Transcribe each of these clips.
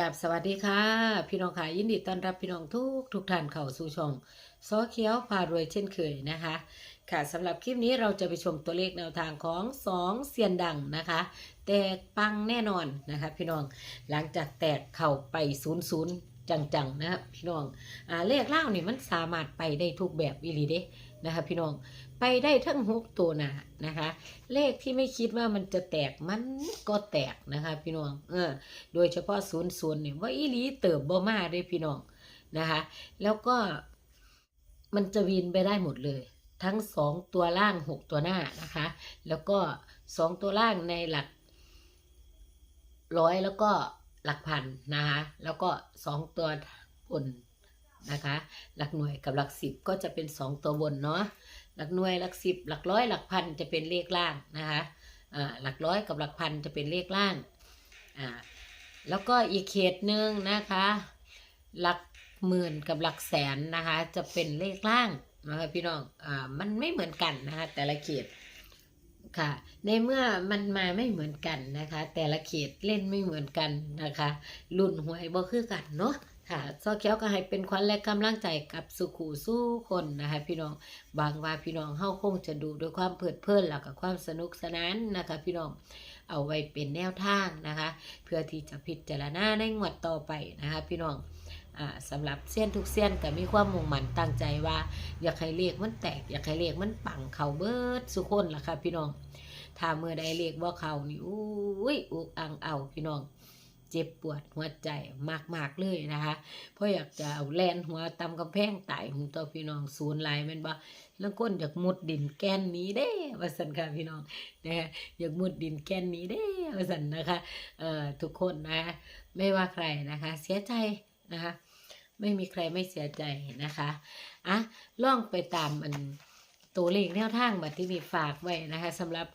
กราบสวัสดีค่ะ พี่น้องค่ะยินดีต้อนรับพี่น้องทุกทุกท่านเข้าสู่ช่องซอเขียวพารวยเช่นเคยนะคะ ค่ะสำหรับคลิปนี้เราจะไปชมตัวเลขแนวทางของสองเซียนดังนะคะแตกปังแน่นอนนะคะ พี่น้องหลังจากแตกเข่าไปศูนย์ศูนย์จังๆนะครับพี่น้องอ่าเลขเล่านี่มันสามารถไปได้ทุกแบบอีหลีเด้ นะคะพี่น้องไปได้ทั้งหกตัวหนานะคะ เลขที่ไม่คิดว่ามันจะแตกมันก็แตกนะคะพี่น้องเออโดยเฉพาะศูนย์ศูนย์เนี่ยว่าอีลีเติบบ่มาเด้พี่น้องนะคะ แล้วก็มันจะวินไปได้หมดเลย ทั้งสองตัวล่างหกตัวหน้านะคะ แล้วก็สองตัวล่างในหลักร้อยแล้วก็หลักพันนะคะ แล้วก็สองตัวบน นะคะ หลักหน่วยกับหลักสิบก็จะเป็นสองตัวบนเนาะหลักหน่วยหลักสิบหลักร้อยหลักพันจะเป็นเลขล่างนะคะหลักร้อยกับหลักพันจะเป็นเลขล่างแล้วก็อีกเขตหนึ่งนะคะ หลักหมื่นกับหลักแสนนะคะ จะเป็นเลขล่างนะคะพี่น้องอ่ามันไม่เหมือนกันนะคะ แต่ละเขตค่ะ ในเมื่อมันมาไม่เหมือนกันนะคะ แต่ละเขตเล่นไม่เหมือนกันนะคะรุ่นหวยบ่คือกันเนาะ ค่ะซอเขียวก็ให้เป็นขวัญและกำลังใจกับสุขูสู้คนนะคะพี่น้องบางว่าพี่น้องเฮาคงจะดูด้วยความเพลิดเพลินแล้วก็ความสนุกสนานนะคะ พี่น้องเอาไว้เป็นแนวทางนะคะ เพื่อที่จะพิจารณาในงวดต่อไปนะคะ พี่น้องสำหรับเส้นทุกเส้นก็มีความมุ่งมั่นตั้งใจว่า อยากให้เลขมันแตก อยากให้เลขมันปังเขาเบิดสุขคนล่ะค่ะพี่น้องถ้าเมื่อใดเลขว่าเขานี่อุ้ยอุกอังเอาพี่น้อง เจ็บปวดหัวใจมากๆเลยนะคะ เพราะอยากจะเอาแลนหัวตำกำแพงตายของตัวพี่น้องศูนย์ลายม่นบ่แล้วก้นอยากมุดดินแกนนี้เด้ว่าสันค่ะพี่น้องนะคะอยากมุดดินแกนนี้เด้ว่าสันนะคะเอ่อทุกคนนะคะไม่ว่าใครนะคะ เสียใจนะคะ ไม่มีใครไม่เสียใจนะคะอะล่องไปตามมัน ตัวเลขแนวทางบัตรที่มีฝากไว้นะคะสำหรับ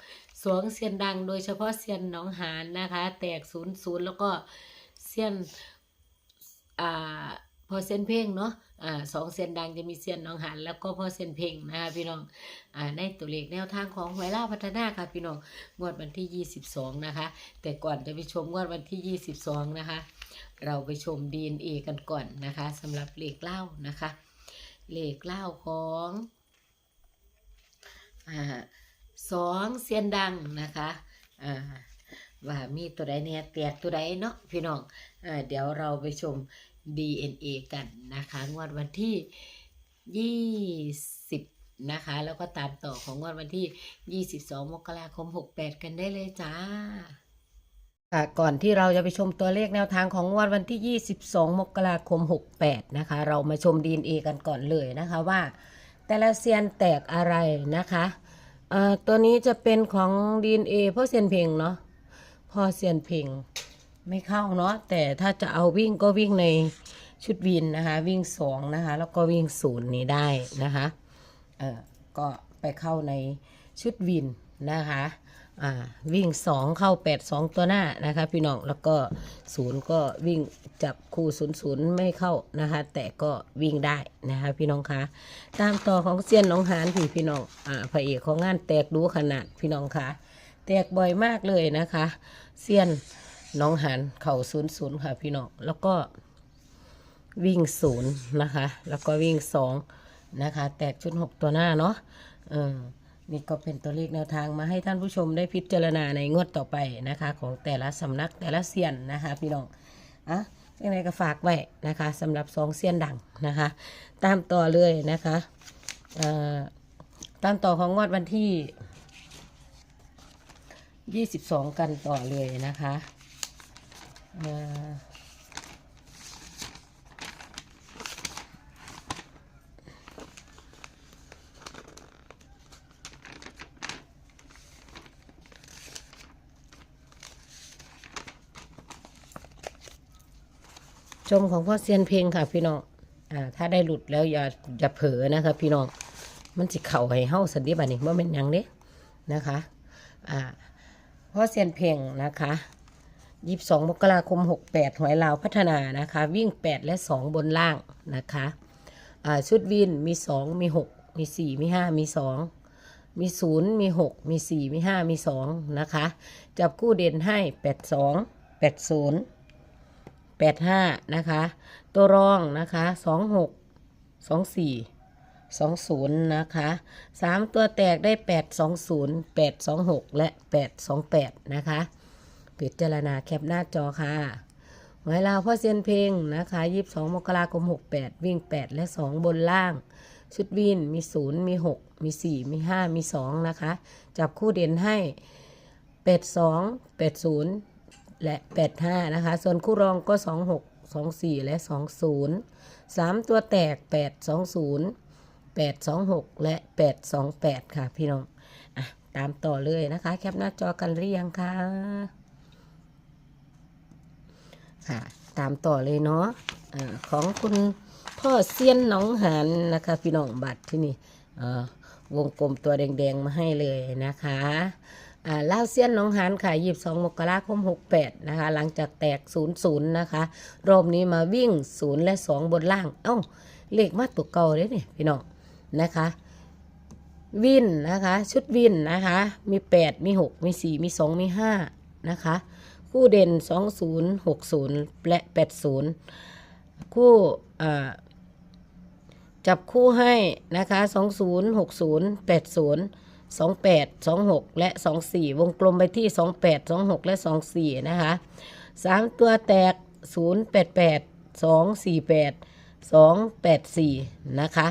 สวงเซียนดังโดยเฉพาะเซียนหนองหานนะคะ แตกศูนย์ศูนย์แล้วก็เซียนอ่าพอเซียนเพ่งเนาะอ่าสองเซียนดังจะมีเซียนหนองหานแล้วก็พอเซียนเพ่งนะคะพี่น้องอ่าในตัวเลขแนวทางของหวยล่าวพัฒนาค่ะพี่น้องงวดวันที่ 22 นะคะ แต่ก่อนจะไปชมงวดวันที่ 22 นะคะ เราไปชม DNA กันก่อนนะคะสำหรับเลขเล่านะคะ เลขเล่าของ สองเสียนดังนะคะว่ามีตัวใดเนี่ยแตกตัวใดเนาะพี่น้องอ่าเดี๋ยวเราไปชม DNA กันนะคะ งวดวันที่ 20 นะคะ แล้วก็ตามต่อของงวดวันที่ 22 มกราคม 68 กันได้เลยจ้าค่ะก่อนที่เราจะไปชมตัวเลขแนวทางของงวดวันที่ 22 มกราคม 68 นะคะ เรามาชม DNA กันก่อนเลยนะคะว่า แต่ละเซียนแตกอะไรนะคะเอ่อตัวนี้จะเป็นของ DNA พ่อเซียนเพ่งเนาะพ่อเซียนเพ่งไม่เข้าเนาะแต่ถ้าจะเอาวิ่งก็วิ่งในชุดวินนะคะ วิ่งสองนะคะ แล้วก็วิ่งศูนย์นี้ได้นะคะเออก็ไปเข้าในชุดวินนะคะ อ่าวิ่ง 2 เข้า 8 2 ตัวหน้านะคะพี่น้องแล้วก็ศูนย์ก็วิ่งจับคู่ศูนย์ศูนย์ไม่เข้านะคะ แต่ก็วิ่งได้นะคะพี่น้องคะตามต่อของเซียนน้องหานพี่พี่น้องอ่าพระเอกของงานแตกดูขนาดพี่น้องคะแตกบ่อยมากเลยนะคะเซียนน้องหานเข่าศูนย์ศูนย์ค่ะพี่น้องแล้วก็วิ่งศูนย์นะคะ แล้วก็วิ่งสองนะคะ แตกชุดหกตัวหน้าเนาะเออ นี่ก็เป็นตัวเลขแนวทางมาให้ท่านผู้ชมได้พิจารณาในงวดต่อไปนะคะ ของแต่ละสำนักแต่ละเซียนนะคะพี่น้องอะยังไงก็ฝากไว้นะคะสำหรับสองเซียนดังนะคะ ตามต่อเลยนะคะตามต่อของงวดวันที่ 22 กันต่อเลยนะคะ ชมของพ่อเซียนเพลงค่ะพี่น้องอ่าถ้าได้หลุดแล้วอย่าอย่าเผลอนะคะพี่น้องมันจะเข่าให้เฮ้าสันดิบันนี่ว่าเป็นยังเด้นะคะอ่าพ่อเซียนเพลงนะคะยี่สิบสองมกราคมหกแปดหวยลาวพัฒนานะคะ วิ่งแปดและสองบนล่างนะคะอ่าชุดวินมีสองมีหกมีสี่มีห้ามีสองมีศูนย์มีหกมีสี่มีห้ามีสองนะคะ จับคู่เด่นให้แปดสองแปดศูนย์ ดห้านะคะ ตัวรองนะคะสองหกสองสี่สองศูนย์นะคะสามตัวแตกได้แปดสองศูนย์แปดสองหกและแปดสองแปดนะคะพิจารณาแคปหน้าจอค่ะหมายเลาพ่อเซียนเพลงนะคะยีิบสองมกราคมหกแปดวิ่งแปดและสองบนล่าง ชุดวินมีศูนย์มีหกมีสี่มีห้ามีสองนะคะ จับคู่เด่นให้แปดสองแปดศูนย์ และเป็ดห้านะคะ ส่วนคู่รองก็สองหกสองสี่และสองศูนย์สามตัวแตกแปดสองศูนย์และแปดสองแปดค่ะพี่น้องอะตามต่อเลยนะคะ แคปหน้าจอกันหรือยังคะค่ะ ตามต่อเลยเนาะอาของคุณพ่อเซียนหนองหานนะคะ พี่น้องบัตรที่นี่วงกลมตัวแดง ๆ มาให้เลยนะคะ เล่าวเซียนหนองหานค่ะยีบสองมกราคมหกแปดนะคะ หลังจากแตกศูนย์ศูนย์นะคะ รอบนี้มาวิ่งศูนย์และสองบนล่าง เอ้า เลขมาตัวเก่าเลยเนี่ยพี่น้องนะคะ วินนะคะ ชุดวินนะคะ มี 8 มี 6 มี 4 มี 2 มี 5 นะคะ คู่เด่น 20 60 และ 80 คู่อ่จับคู่ให้นะคะ 20 60 80 28 26 และ 24 วงกลมไปที่ 28 26 และ 24 นะคะ 3 ตัวแตก 088 248 284 นะคะ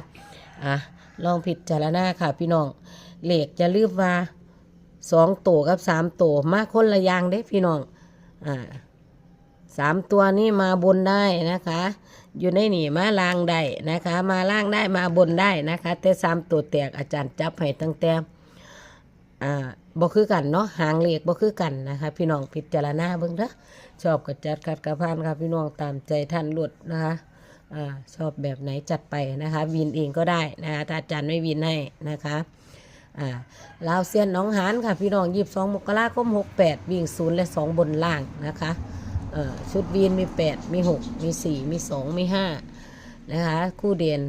อะลองผิดจารณาค่ะพี่น้อง เหล็กจะลืมว่าสองตัวกับสามตัวมาคนละอย่างเด้พี่น้อง อ่าสามตัวนี่มาบนได้นะคะ อยู่ในนี่มาล่างได้นะคะ มาล่างได้มาบนได้นะคะ แต่สามตัวแตกอาจารย์จับให้ตั้งแต่ อ่าบ่คือกันเนาะหางเหล็กบ่คือกันนะคะ พี่น้องพิจารณาเบิ่งเด้อชอบกับจัดกัดกระพานค่ะพี่น้องตามใจท่านหลุดนะคะอ่าชอบแบบไหนจัดไปนะคะ วินเองก็ได้นะคะถ้าอาจารย์ไม่วินให้นะคะอ่าลาวเซียนน้องหานค่ะพี่น้องยีบสองมกราคมหกแปดวิ่งศูนย์และสองบนล่างนะคะเอ่อชุดวีนมี8มี6มี4มี2มี5นะคะ คู่เด่น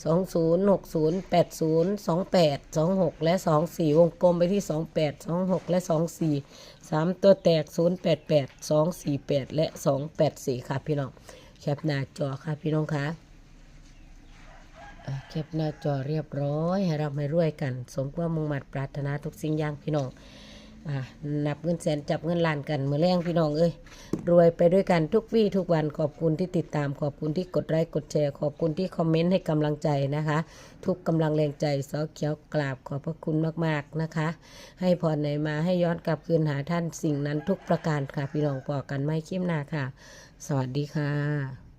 20 60 80 28 26 และ 24 วงกลมไปที่ 28 26 และ 24 3 ตัวแตก 088 248 และ 284 ค่ะพี่น้อง แคปหน้าจอค่ะพี่น้องคะแคปหน้าจอเรียบร้อย ให้เราไม่รวยกัน สมความมุ่งมั่นปรารถนาทุกสิ่งอย่างพี่น้อง นับเงินแสนจับเงินล้านกันเมื่อแรงพี่น้องเอ้ยรวยไปด้วยกันทุกวี่ทุกวันขอบคุณที่ติดตามขอบคุณที่กดไลค์กดแชร์ ขอบคุณที่คอมเมนต์ให้กำลังใจนะคะ ทุกกำลังแรงใจซอเขียวกราบขอบพระคุณมากๆนะคะ ให้พรไหนมาให้ย้อนกลับคืนหาท่านสิ่งนั้นทุกประการค่ะพี่น้องปอกันไม่คิมนาค่ะ สวัสดีค่ะ